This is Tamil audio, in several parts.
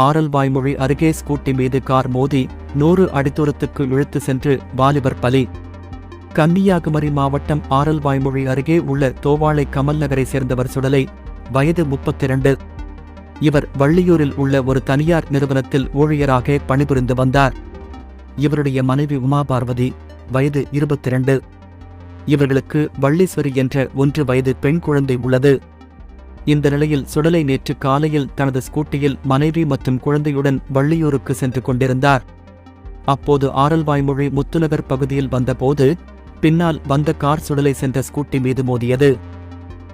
ஆரல்வாய்மொழி அருகே ஸ்கூட்டி மீது கார் மோதி நூறு அடித்தூரத்துக்கு இழுத்து சென்று வாலிபர் பலி. கன்னியாகுமரி மாவட்டம் ஆரல்வாய்மொழி அருகே உள்ள தோவாளை கமல் நகரை சேர்ந்தவர் சுடலை வயது முப்பத்திரண்டு. இவர் வள்ளியூரில் உள்ள ஒரு தனியார் நிறுவனத்தில் ஊழியராக பணிபுரிந்து வந்தார். இவருடைய மனைவி உமா பார்வதி வயது இருபத்திரண்டு. இவர்களுக்கு வள்ளீஸ்வரி என்ற ஒன்று வயது பெண் குழந்தை உள்ளது. இந்த நிலையில் சுடலை நேற்று காலையில் தனது ஸ்கூட்டியில் மனைவி மற்றும் குழந்தையுடன் வள்ளியூருக்கு சென்று கொண்டிருந்தார். அப்போது ஆரல்வாய்மொழி முத்துநகர் பகுதியில் வந்தபோது பின்னால் வந்த கார் சுடலை சென்ற ஸ்கூட்டி மீது மோதியது.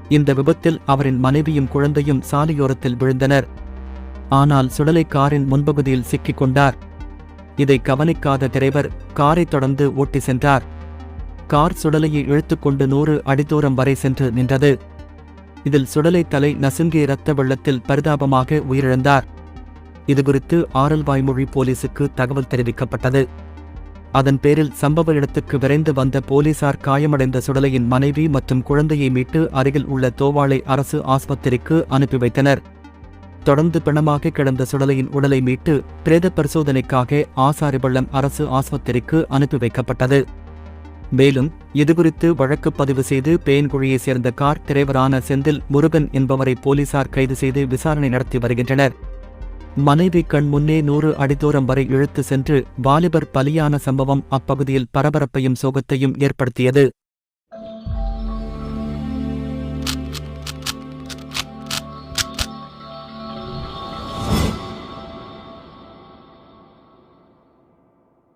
இந்த விபத்தில் அவரின் மனைவியும் குழந்தையும் சாலையோரத்தில் விழுந்தனர். ஆனால் சுடலை காரின் முன்பகுதியில் சிக்கிக் கொண்டார். இதை கவனிக்காத டிரைவர் காரை தொடர்ந்து ஓட்டி சென்றார். கார் சுடலையை இழுத்துக்கொண்டு நூறு அடிதூரம் வரை சென்று நின்றது. இதில் சுடலை தலை நசுங்கிய இரத்த வெள்ளத்தில் பரிதாபமாக உயிரிழந்தார். இதுகுறித்து ஆரல்வாய்மொழி போலீசுக்கு தகவல் தெரிவிக்கப்பட்டது. அதன் பேரில் சம்பவ இடத்துக்கு விரைந்து வந்த போலீசார் காயமடைந்த சுடலையின் மனைவி மற்றும் குழந்தையை மீட்டு அருகில் உள்ள தோவாளை அரசு ஆஸ்பத்திரிக்கு அனுப்பி வைத்தனர். தொடர்ந்து பிணமாக கிடந்த சுடலையின் உடலை மீட்டு பிரேத பரிசோதனைக்காக ஆசாரிபள்ளம் அரசு ஆஸ்பத்திரிக்கு அனுப்பி வைக்கப்பட்டது. மேலும் இதுகுறித்து வழக்கு பதிவு செய்து பேன்குழியைச் சேர்ந்த கார் டிரைவரான செந்தில் முருகன் என்பவரை போலீசார் கைது செய்து விசாரணை நடத்தி வருகின்றனர். மனைவி கண் முன்னே நூறு அடித்தூரம் வரை இழுத்து சென்று வாலிபர் பலியான சம்பவம் அப்பகுதியில் பரபரப்பையும் சோகத்தையும் ஏற்படுத்தியது.